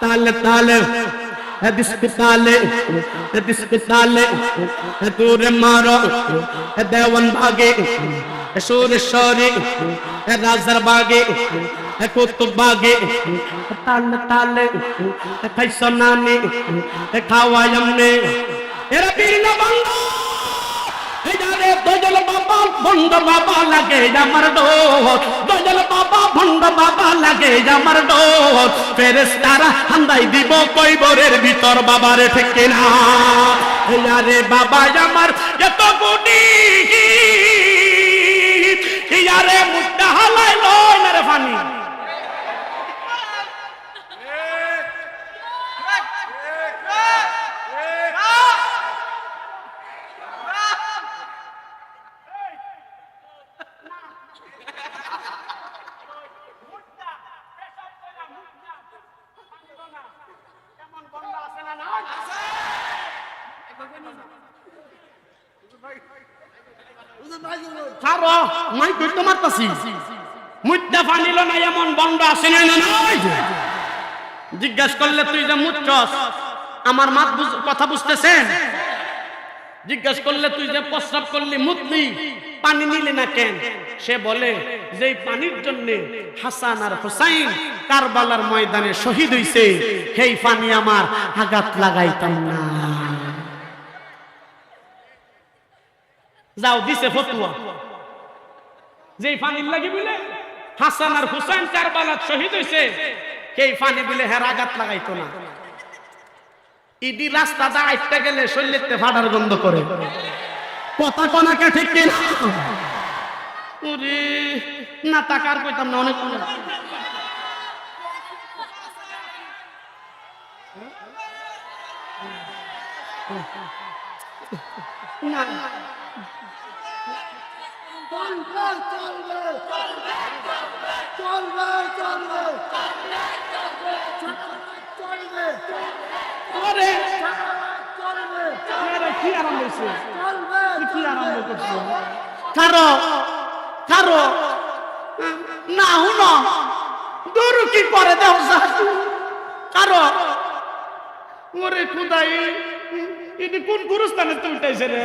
ताले ताले। दिस्क ताले दूर मारो देवन भागे। शोर शौरे राजर बागे। कुतुबागे ताल ताल। खैसो नाने खावा यमने रबी न बंदो দজল বাবা ভন্ড বাবা লাগে আমার ডোর দয়াল বাবা ভন্ড বাবা লাগে আমার ডোর ফেরেস তারা হান্দাই দিব কৈবরের ভিতর, বাবারে ঠেকে না এজারে বাবা, আমার এত গুটি ইয়ারে মুখটা হালাই রে ফানি। কারও মাই মুদ্দা না, এমন বন্ধ আছে না জিজ্ঞাসা করলে তুই যে মুচ্ছস, আমার মাত কথা বুঝতেছেন? করলে তুই যে প্রস্রাব করলি মুতলি, পানি নিলি না কেন? সে বলে যে পানির জন্য হাসান আর হুসাইন কারবালার ময়দানে শহীদ হইছে, সেই পানি আমার আঘাত লাগাইতাম না। যাও, দিছে ফতুয়া। যেই পানির লাগি বলে, হাসান আর হুসাইন কারবালাত শহীদ হইছে, সেই পানি বলে হের আঘাত লাগাইতো না। ইডি রাস্তা দা আইতে গেলে শরীরেতে ফাটার গন্ধ করে। কথা কনাকে ঠিক কিনা? ওরে, না টাকার কইতাম না, অনেক না। চলবে চলবে চলবে চলবে চলবে ওরে চলবে আরে কি আরাম হইছে কি আরম্ভ করছ কারও কারও না হুন দূর কি করে দেও সাসু কারও ওরে খুদাই এটি কোন গুরুস্থানে তো উঠাইছে রে?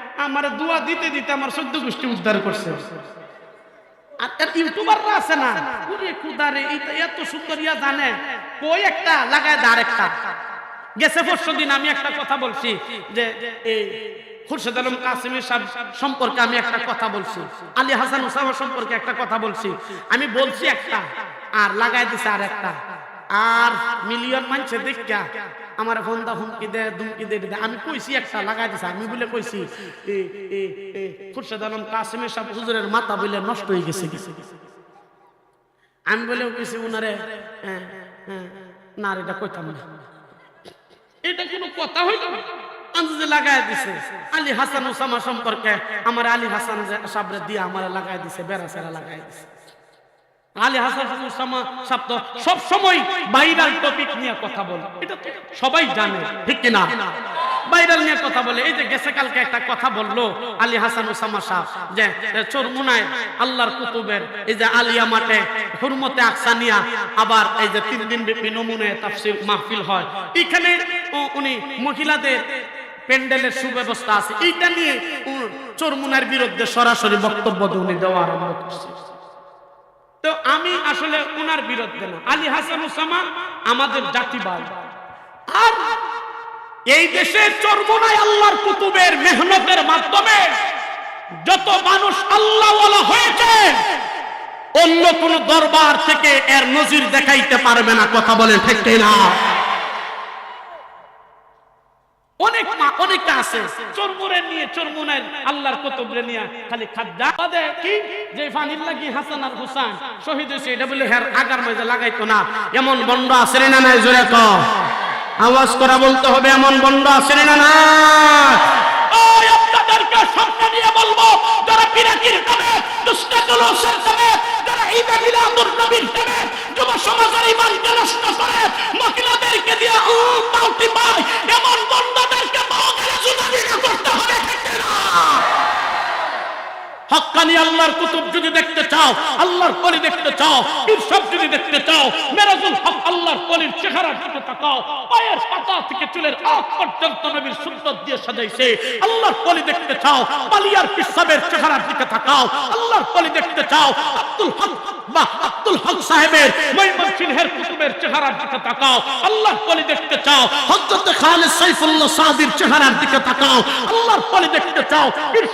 আমার দোয়া দিতে দিতে আমার সদ্য গোষ্ঠী উদ্ধার করছে। আর না? এত সুন্দর ইয়া কই একটা? লাগায় একটা দিন আমি একটা কথা বলছি যে সম্পর্কে আমি একটা কথা বলছি। আলী হাসান সম্পর্কে একটা কথা বলছি। আমি বলছি একটা, আর লাগাই দিছে আর একটা আর মিলিয়ন মানছে দেখা আমার ফোনদা হুমকি দে ধুমকি দে। আমি কইছি একটা, লাগাই দিছে। আমি বলে কইছি খুরশেদ আলম কাসিমের সাহেব হুজুরের মাথা বলে নষ্ট হয়ে গেছে। আমি বলে কইছি, উনারে না এটা কইতাম না। এটা কোনো কথা হইল আঞ্জুজে লাগাই দিছে, আলী হাসান ওসামা সম্পর্কে আমার আলী হাসান সাবরে দিয়ে আমার লাগাই দিছে, বেড়া সেরা লাগাই দিছে। আল্লাহর কুতুবের, এই যে আলিয়া মাঠে হুরমতে আকসানিয়া আবার এই যে তিন দিন ব্যাপী নমুনে মাহফিল হয়। এখানে উনি মহিলাদের প্যান্ডেলের সুব্যবস্থা আছে। এইটা নিয়ে চরমুনার বিরুদ্ধে সরাসরি বক্তব্য উনি দেওয়া আরম্ভ করছে। তো আমি আসলে উনার বিরুদ্ধে না। আলী হাসান ওসামা আমাদের জাতিবাদ। আর এই দেশে চর্বনায় আল্লাহর কুতুবের মেহনতের মাধ্যমে যত মানুষ আল্লাহ হয়েছে, অন্য কোন দরবার থেকে এর নজির দেখাইতে পারবে না। কথা বলে ঠিক না অনেক মা আছে। চরমুরে নিয়ে চরমুনের আল্লাহর নিয়ে খালি খাদ্যা। বাদে কি? যে হাসান আর হুসাইন। শহীদ হয়েছে এটা বলে হের আগার লাগাইতো না। এমন বন্ড আছে না নাই, জোরে ক। আওয়াজ করা বলতে হবে, এমন বন্ড আছে না ওই আপনাদেরকে বলব, যারা পিরাকির নামে দুষ্ট যারা ঈদে মিলাদুর নবীর নামে যুব সমাজের ইমানকে নষ্ট করে দিয়ে উম পাউটি পায় এমন বন্ধদেরকে মহকালে জুতা করতে হবে। হক্কানি আল্লাহর কুতুব যদি দেখতে চাও, আল্লাহর কলি দেখতে চাও, ইরশাদ যদি দেখতে চাও, মেরাজুল হক আল্লাহর কলির চেহারার দিকে তাকাও, পায়ের পাতা থেকে চুলের আগ পর্যন্ত নবীর সুন্নত দিয়ে সাজাইছে। আল্লাহর কলি দেখতে চাও পালিয়ার পিসাবের চেহারার দিকে তাকাও, আল্লাহর কলি দেখতে চাও, আব্দুল হক বা আব্দুল হক সাহেবের ময়মনসিংহের কুতুবের চেহারার দিকে তাকাও, আল্লাহর কলি দেখতে চাও, হযরত খালিদ সাইফুল্লাহ সাদির চেহারার দিকে তাকাও, আল্লাহর কলি দেখতে চাও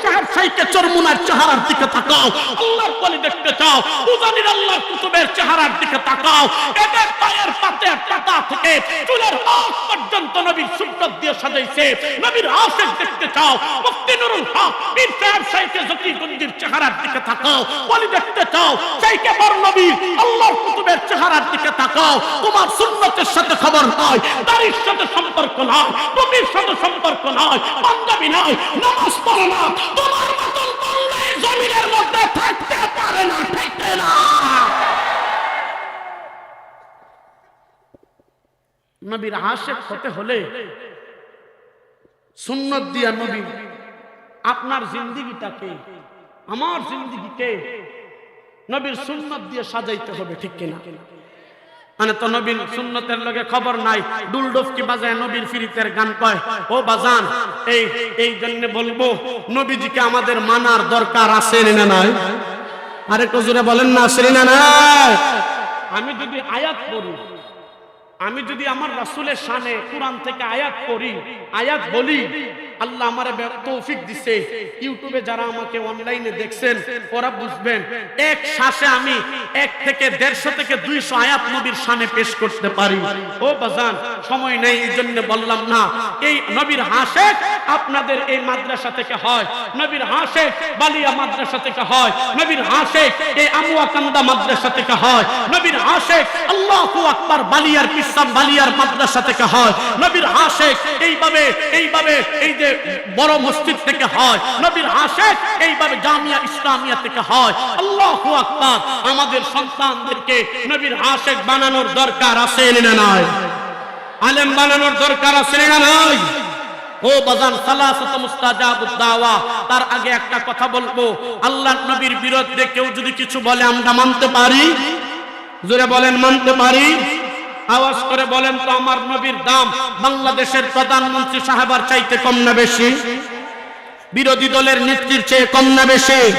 সাহেব সাইকে চরমুনার চেহারার দিকে তাকাও। আল্লাহর কলি দেখতে চাও। উজানির আল্লাহর কুতুবের চেহারার দিকে তাকাও। এদের পায়ের পাতে পাতা থেকে চুলের আগ পর্যন্ত নবীর সুন্নত দিয়ে সাজাইছে। নবীর আশিক দেখতে চাও। মুফতি নুরুল হক পীর সাহেব সাইকে জকিগঞ্জির চেহারার দিকে তাকাও। কলি দেখতে চাও। সাইকে বর্ণবী আল্লাহর কুতুবের চেহারার দিকে তাকাও। তোমার সুন্নতের সাথে খবর নয় দাড়ির সাথে সম্পর্ক নয় টুপির সাথে সম্পর্ক নয় পাঞ্জাবি নয় নামাজ পড়ো না। তোমার বললে জমিনের মধ্যে থাকতে পারে না, থাকতে না। নবীর আশেক হতে হলে সুন্নত দিয়া নবী আপনার জিন্দিগিটাকে, আমার জিন্দিগিকে নবীর সুন্নত দিয়ে সাজাইতে হবে, ঠিক কিনা? মানে তো নবীন সুন্নতের লগে খবর নাই ডুলডফকি বাজায় নবীর ফিরিতের গান কয়, ও বাজান, এই এই জন্য বলব, নবীজিকে আমাদের মানার দরকার আছে না নাই? আরে কজুরে বলেন না, আছে না নাই? আমি যদি আয়াত পড়ি আমি যদি আমার রাসুলের সানে কোরআন থেকে আয়াত করি আয়াত বলি, আল্লাহ আমার তৌফিক দিছে। ইউটিউবে যারা আমাকে অনলাইনে দেখছেন, ওরা বুঝবেন, এক শ্বাসে আমি এক থেকে দেড়শো থেকে দুইশো আয়াত নবীর শানে পেশ করতে পারি। ও বাজান, সময় নেই, এই জন্য বললাম না, এই নবীর হাসে আপনাদের এই মাদ্রাসা থেকে হয়। নবীর হাসে, বালিয়া মাদ্রাসা থেকে হয়। নবীর হাসে, এই আমুয়াকান্দা মাদ্রাসা থেকে হয়। নবীর হাসে, আল্লাহু আকবার বালিয়ার কিসাম বালিয়ার মাদ্রাসা থেকে হয়। নবীর হাসে, এইভাবে এইভাবে, এই যে বড় মসজিদ থেকে হয়। নবীর হাসে, এইভাবে জামিয়া ইসলামিয়া থেকে হয়। আল্লাহু আকবার, আমাদের সন্তানদেরকে নবীর আশেক বানানোর দরকার আছে না নয় আলেম বানানোর দরকার আছে না নয় ও বাজান দাওয়া। তার আগে একটা কথা বলব। আল্লাহর নবীর বিরুদ্ধে কেউ যদি কিছু বলে, আমরা মানতে পারি? জোরে বলেন, মানতে পারি? আওয়াজ করে বলেন তো, আমার নবীর দাম বাংলাদেশের প্রধানমন্ত্রী সাহেবার চাইতে কম না বেশি? বিরোধী দলের নেত্রীর চেয়ে কম না বেশি?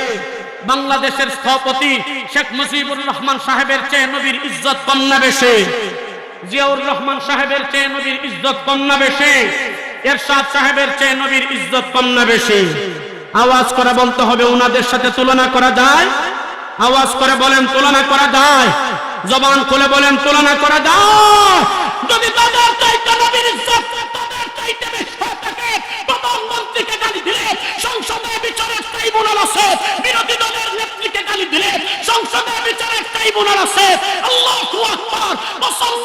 বাংলাদেশের স্থপতি শেখ মুজিবুর রহমান সাহেবের চেয়ে নবীর ইজ্জত কম না বেশি? জিয়াউর রহমান সাহেবের চেয়ে নবীর ইজ্জত কম না বেশি? এরশাদ সাহেবের চেয়ে নবীর ইজ্জত কম বেশি। আওয়াজ করে বলতে হবে ওনাদের সাথে তুলনা করা যায়? আওয়াজ করে বলেন, তুলনা করা যায়। জবান খুলে বলেন, তুলনা করা যায়। বিরোধী দলের সংসদে বিচারের ট্রাইব্যুনাল আছে, আল্লাহু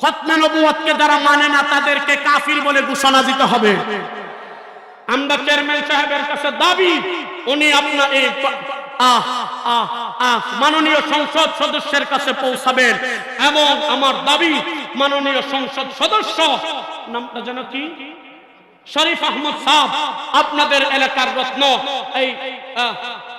খতমে নবুয়তকে যারা মানে না, তাদেরকে কাফির বলে ঘোষণা দিতে হবে। আমরা চেয়ারম্যান সাহেবের কাছে দাবি, উনি আপনার এই মাননীয় সংসদ সদস্যের কাছে পৌঁছাবেন এবং আমার দাবি, মাননীয় সংসদ সদস্য, নামটা যেন কি? শরীফ আহমদ সাহ, আপনাদের এলাকার রত্ন, এই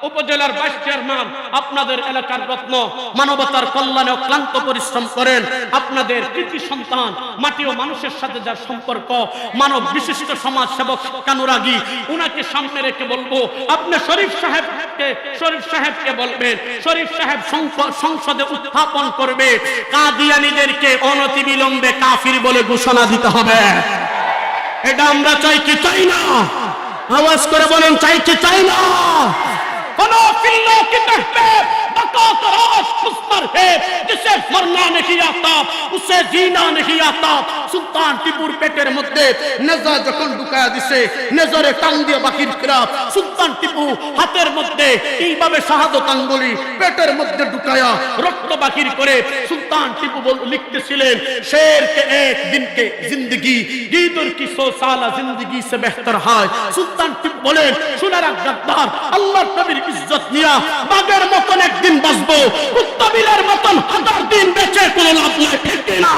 উপজেলার ভাইস চেয়ারম্যান, আপনাদের এলাকার রত্ন, মানবতার কল্যাণে অক্লান্ত পরিশ্রম করেন। আপনাদের কৃতি সন্তান, মাটি ও মানুষের সাথে যার সম্পর্ক, মানব বিশিষ্ট সমাজ সেবক কানুরাগী, উনাকে সামনে রেখে বলব, আপনি শরীফ সাহেবকে শরীফ সাহেবকে বলবেন, শরীফ সাহেব সংস- সংসদে উত্থাপন করবে, কাদিয়ানীদেরকে অনতিবিলম্বে কাফির বলে ঘোষণা দিতে হবে। এটা আমরা চাই কি চাই না? আওয়াজ করে বলেন, চাই কি চাই না? কোন ফিল্লো কি দেখবে बकौत राज उस पर है जिसे मरना नहीं आता उसे जीना नहीं आता সুলতান টিপুর পেটের মধ্যে নেজা যখন ঢুকায়া দিছে নেজরে টান দিয়ে বাকির কিরাত সুলতান টিপু হাতের মধ্যে এইভাবে শাহাদত আঙ্গুলি পেটের মধ্যে ঢুকায়া রক্ত বাকির করে সুলতান টিপু বল- লিখতেছিলেন শের के एक दिन के जिंदगी गीदर की सौ साल जिंदगी से बेहतर है সুলতান টিপু বলেন শুনে রাখ গদ্দার আল্লাহর নবীর ইজ্জত নিয়া বাগের মতন একদিন বাঁচবো। কুত্তাবিলার মতন হাজার দিন বেঁচে কোনো লাভ নাই, ঠিক না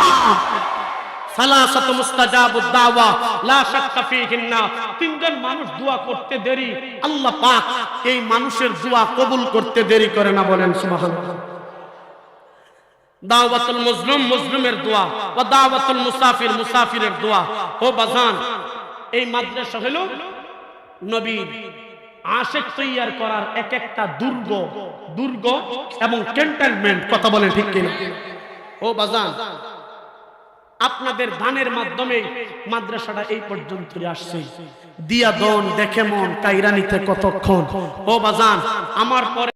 মুসাফির, মুসাফিরের দোয়া। ও বাজান, এই মাদ্রাসা হলো নবীর আশেক তৈয়ার করার এক একটা দুর্গ দুর্গ এবং ক্যান্টনমেন্ট কথা বলেন ঠিক কিনা? ও বাজান আপনাদের দানের মাধ্যমে মাদ্রাসাটা এই পর্যন্ত আসছে। দিয়া দন দেখে মন কাইরানিতে কতক্ষণ? ও বাজান আমার পরে